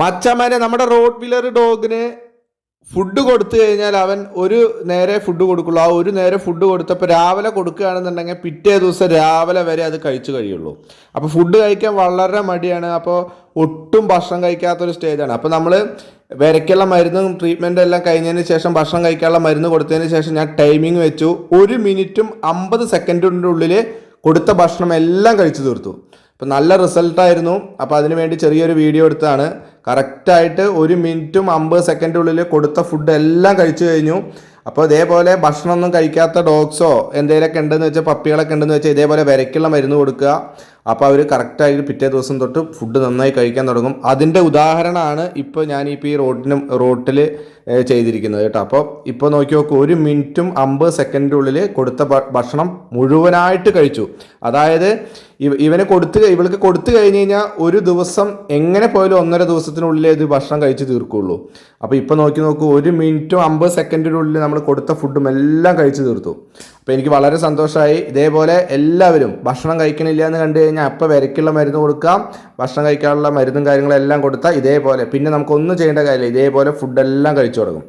മച്ചമ്മനെ നമ്മുടെ road wheeler ഡോഗിന് food കൊടുത്തു കഴിഞ്ഞാൽ അവൻ ഒരു നേരെ ഫുഡ് കൊടുക്കുള്ളൂ. ആ ഒരു നേരെ ഫുഡ് കൊടുത്തപ്പോൾ രാവിലെ കൊടുക്കുകയാണെന്നുണ്ടെങ്കിൽ പിറ്റേ ദിവസം രാവിലെ വരെ അത് കഴിച്ചു കഴിയുള്ളൂ. അപ്പോൾ ഫുഡ് കഴിക്കാൻ വളരെ മടിയാണ്. അപ്പോൾ ഒട്ടും ഭക്ഷണം കഴിക്കാത്തൊരു സ്റ്റേജാണ് അപ്പോൾ നമ്മൾ വരയ്ക്കുള്ള മരുന്നും ട്രീറ്റ്മെന്റും എല്ലാം കഴിഞ്ഞതിന് ശേഷം ഭക്ഷണം കഴിക്കാനുള്ള മരുന്ന് കൊടുത്തതിന് ശേഷം ഞാൻ ടൈമിംഗ് വെച്ചു. ഒരു മിനിറ്റും അമ്പത് സെക്കൻഡിന്റെ ഉള്ളിൽ കൊടുത്ത ഭക്ഷണം എല്ലാം കഴിച്ചു തീർത്തു. അപ്പോൾ നല്ല റിസൾട്ടായിരുന്നു അപ്പോൾ അതിന് വേണ്ടി ചെറിയൊരു വീഡിയോ എടുത്തതാണ്. കറക്റ്റായിട്ട് ഒരു മിനിറ്റും അമ്പത് സെക്കൻഡുള്ളിൽ കൊടുത്ത ഫുഡ് എല്ലാം കഴിച്ചു കഴിഞ്ഞു. അപ്പോൾ ഇതേപോലെ ഭക്ഷണമൊന്നും കഴിക്കാത്ത ഡോഗ്സോ എന്തെങ്കിലുമൊക്കെ ഉണ്ടെന്ന് വെച്ചാൽ പപ്പികളൊക്കെ ഉണ്ടെന്ന് വെച്ചാൽ ഇതേപോലെ വിരക്കുള്ള മരുന്ന് കൊടുക്കുക. അപ്പോൾ അവർ കറക്റ്റായിട്ട് പിറ്റേ ദിവസം തൊട്ട് ഫുഡ് നന്നായി കഴിക്കാൻ തുടങ്ങും. അതിന്റെ ഉദാഹരണമാണ് ഇപ്പോൾ ഞാൻ ഇപ്പോൾ ഈ റോഡിനും റോട്ടിൽ ചെയ്തിരിക്കുന്നത് കേട്ടോ. അപ്പോൾ ഇപ്പോൾ നോക്കി നോക്കൂ ഒരു മിനിറ്റും അമ്പത് സെക്കൻഡിനുള്ളിൽ കൊടുത്ത ഭക്ഷണം മുഴുവനായിട്ട് കഴിച്ചു. അതായത് ഇവ ഇവന് കൊടുത്ത് ഇവൾക്ക് കൊടുത്തു കഴിഞ്ഞ് കഴിഞ്ഞാൽ ഒരു ദിവസം എങ്ങനെ പോയാലും ഒന്നര ദിവസത്തിനുള്ളിൽ ഇത് ഭക്ഷണം കഴിച്ച് തീർക്കുള്ളൂ. അപ്പോൾ ഇപ്പോൾ നോക്കി നോക്കൂ ഒരു മിനിറ്റും അമ്പത് സെക്കൻഡിനുള്ളിൽ നമ്മൾ കൊടുത്ത ഫുഡും എല്ലാം കഴിച്ചു തീർത്തു. അപ്പോൾ എനിക്ക് വളരെ സന്തോഷമായി ഇതേപോലെ എല്ലാവരും ഭക്ഷണം കഴിക്കണില്ല എന്ന് കണ്ടു കഴിഞ്ഞാൽ അപ്പോൾ വിരക്കുള്ള മരുന്ന് കൊടുക്കാം. ഭക്ഷണം കഴിക്കാനുള്ള മരുന്നും കാര്യങ്ങളെല്ലാം കൊടുത്താൽ ഇതേപോലെ. പിന്നെ നമുക്കൊന്നും ചെയ്യേണ്ട കാര്യമില്ല. ഇതേപോലെ ഫുഡെല്ലാം കഴിച്ചു തുടങ്ങും.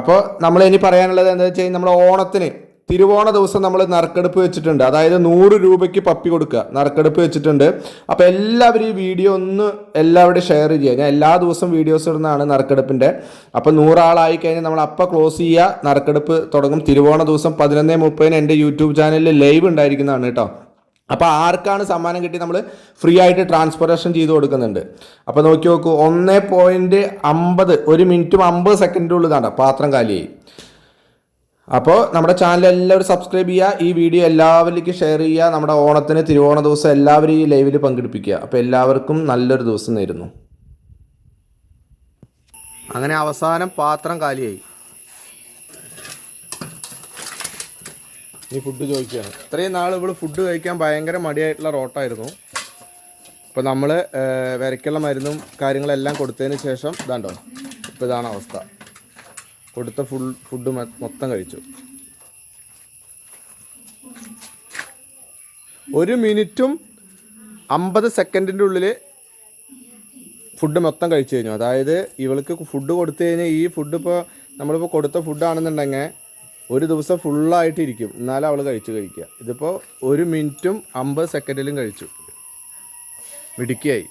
അപ്പോൾ നമ്മൾ ഇനി പറയാനുള്ളത് എന്താ വെച്ച് കഴിഞ്ഞാൽ നമ്മൾ ഓണത്തിന് തിരുവോണ ദിവസം നമ്മൾ നറുക്കെടുപ്പ് വെച്ചിട്ടുണ്ട്. അതായത് നൂറ് രൂപയ്ക്ക് പപ്പി കൊടുക്കുക. നറുക്കെടുപ്പ് വെച്ചിട്ടുണ്ട്. അപ്പോൾ എല്ലാവരും ഈ വീഡിയോ ഒന്ന് എല്ലാവരുടെയും ഷെയർ ചെയ്യുക. ഞാൻ എല്ലാ ദിവസവും വീഡിയോസ് ഇടുന്നതാണ് നറുക്കെടുപ്പിന്റെ അപ്പോൾ നൂറാളായി കഴിഞ്ഞാൽ നമ്മൾ അപ്പം ക്ലോസ് ചെയ്യുക. നറുക്കെടുപ്പ് തുടങ്ങും. തിരുവോണ ദിവസം പതിനൊന്ന് മുപ്പതിന് എന്റെ യൂട്യൂബ് ചാനലിൽ ലൈവ് ഉണ്ടായിരിക്കുന്നതാണ് കേട്ടോ. അപ്പോൾ ആർക്കാണ് സമ്മാനം കിട്ടി നമ്മൾ ഫ്രീ ആയിട്ട് ട്രാൻസ്പോർട്ടേഷൻ ചെയ്ത് കൊടുക്കുന്നുണ്ട്. അപ്പോൾ നോക്കി നോക്കൂ. ഒന്ന് പോയിന്റ് അമ്പത് ഒരു മിനിറ്റും അമ്പത് സെക്കൻഡിനുള്ളിലാണ് പാത്രം കാലിയായി. അപ്പോൾ നമ്മുടെ ചാനൽ എല്ലാവരും സബ്സ്ക്രൈബ് ചെയ്യുക. ഈ വീഡിയോ എല്ലാവരിലേക്കും ഷെയർ ചെയ്യുക. നമ്മുടെ ഓണത്തിന് തിരുവോണ ദിവസം എല്ലാവരും ഈ ലൈവിൽ പങ്കെടുപ്പിക്കുക. അപ്പോൾ എല്ലാവർക്കും നല്ലൊരു ദിവസം നേരുന്നു. അങ്ങനെ അവസാനം പാത്രം കാലിയായി. ഈ ഫുഡ് ചോദിക്കുകയാണ്. ഇത്രയും നാൾ ഇവിടെ ഫുഡ് കഴിക്കാൻ ഭയങ്കര മടിയായിട്ടുള്ള റോട്ടായിരുന്നു. ഇപ്പോൾ നമ്മൾ വിരക്കുള്ള മരുന്നും കാര്യങ്ങളെല്ലാം കൊടുത്തതിന് ശേഷം ഇതാണ്ടോ ഇപ്പോൾ ഇതാണ് അവസ്ഥ. കൊടുത്ത ഫുൾ ഫുഡ് മൊത്തം കഴിച്ചു. ഒരു മിനിറ്റും അമ്പത് സെക്കൻഡിന്റെ ഉള്ളിൽ ഫുഡ് മൊത്തം കഴിച്ചു കഴിഞ്ഞു. അതായത് ഇവൾക്ക് ഫുഡ് കൊടുത്തു കഴിഞ്ഞാൽ ഈ ഫുഡ് ഇപ്പോൾ നമ്മളിപ്പോൾ കൊടുത്ത ഫുഡാണെന്നുണ്ടെങ്കിൽ ഒരു ദിവസം ഫുള്ളായിട്ട് ഇരിക്കും. എന്നാലും അവൾ കഴിച്ചു കഴിക്കുക. ഇതിപ്പോൾ ഒരു മിനിറ്റും അമ്പത് സെക്കൻഡിലും കഴിച്ചു. മിടുക്കിയായി.